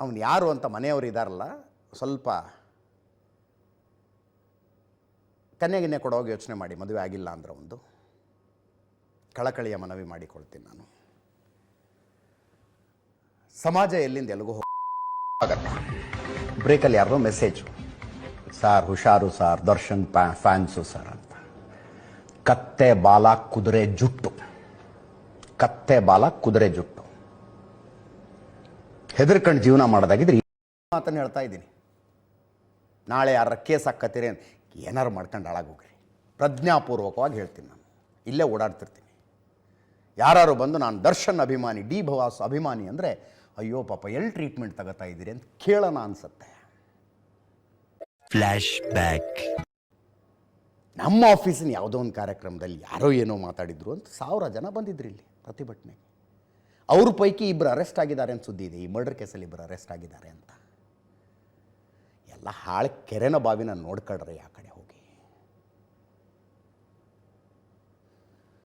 ಅವನು ಯಾರು ಅಂತ ಮನೆಯವರು ಇದ್ದಾರಲ್ಲ ಸ್ವಲ್ಪ ಕನ್ಯೆಗಿನ್ನೆ ಕೊಡೋಗಿ ಯೋಚನೆ ಮಾಡಿ, ಮದುವೆ ಆಗಿಲ್ಲ ಅಂದ್ರೆ ಒಂದು ಕಳಕಳಿಯ ಮನವಿ ಮಾಡಿಕೊಳ್ತೀನಿ ನಾನು. ಸಮಾಜ ಎಲ್ಲಿಂದ ಎಲ್ಲಿಗೂ ಹೋಗಲ್ಲ ಬ್ರೇಕಲ್ಲಿ ಯಾರೋ ಮೆಸೇಜು. ಸಾರ್, ಹುಷಾರು ಸಾರ್, ದರ್ಶನ್ ಪ್ಯಾ ಫ್ಯಾನ್ಸು ಸರ್ ಅಂತ. ಕತ್ತೆ ಬಾಲ ಕುದುರೆ ಜುಟ್ಟು. ಕತ್ತೆ ಬಾಲ ಕುದುರೆ ಜುಟ್ಟು. ಹೆದರ್ಕೊಂಡು ಜೀವನ ಮಾಡೋದಾಗಿದ್ರೆ ಮಾತನ್ನು ಹೇಳ್ತಾ ಇದ್ದೀನಿ. ನಾಳೆ ಯಾರ ಕೇಸ್ ಹಾಕತ್ತೀರಿ ಅಂತ ಏನಾರು ಮಾಡ್ಕೊಂಡು ಹಾಳಾಗೋಗ್ರಿ. ಪ್ರಜ್ಞಾಪೂರ್ವಕವಾಗಿ ಹೇಳ್ತೀನಿ ನಾನು. ಇಲ್ಲೇ ಓಡಾಡ್ತಿರ್ತೀನಿ. ಯಾರು ಬಂದು ನಾನು ದರ್ಶನ್ ಅಭಿಮಾನಿ ಡಿ ಭವಾಸ್ ಅಭಿಮಾನಿ ಅಂದರೆ ಅಯ್ಯೋ ಪಾಪ ಎಲ್ಲಿ ಟ್ರೀಟ್ಮೆಂಟ್ ತಗೋತಾ ಇದ್ದೀರಿ ಅಂತ ಕೇಳೋಣ ಅನ್ಸುತ್ತೆ. ಫ್ಲ್ಯಾಶ್ ಬ್ಯಾಕ್ ನಮ್ಮ ಆಫೀಸಿನ ಯಾವುದೋ ಒಂದು ಕಾರ್ಯಕ್ರಮದಲ್ಲಿ ಯಾರೋ ಏನೋ ಮಾತಾಡಿದ್ರು ಅಂತ ಸಾವಿರ ಜನ ಬಂದಿದ್ರು ಇಲ್ಲಿ ಪ್ರತಿಭಟನೆಗೆ. ಅವ್ರ ಪೈಕಿ ಇಬ್ಬರು ಅರೆಸ್ಟ್ ಆಗಿದ್ದಾರೆ ಅಂತ ಸುದ್ದಿ ಇದೆ. ಈ ಮರ್ಡರ್ ಕೇಸಲ್ಲಿ ಇಬ್ಬರು ಅರೆಸ್ಟ್ ಆಗಿದ್ದಾರೆ ಅಂತ. ಎಲ್ಲ ಹಾಳು ಕೆರೆನ ಬಾವಿನ ನೋಡ್ಕೊಳ್ರಿ ಆ ಕಡೆ.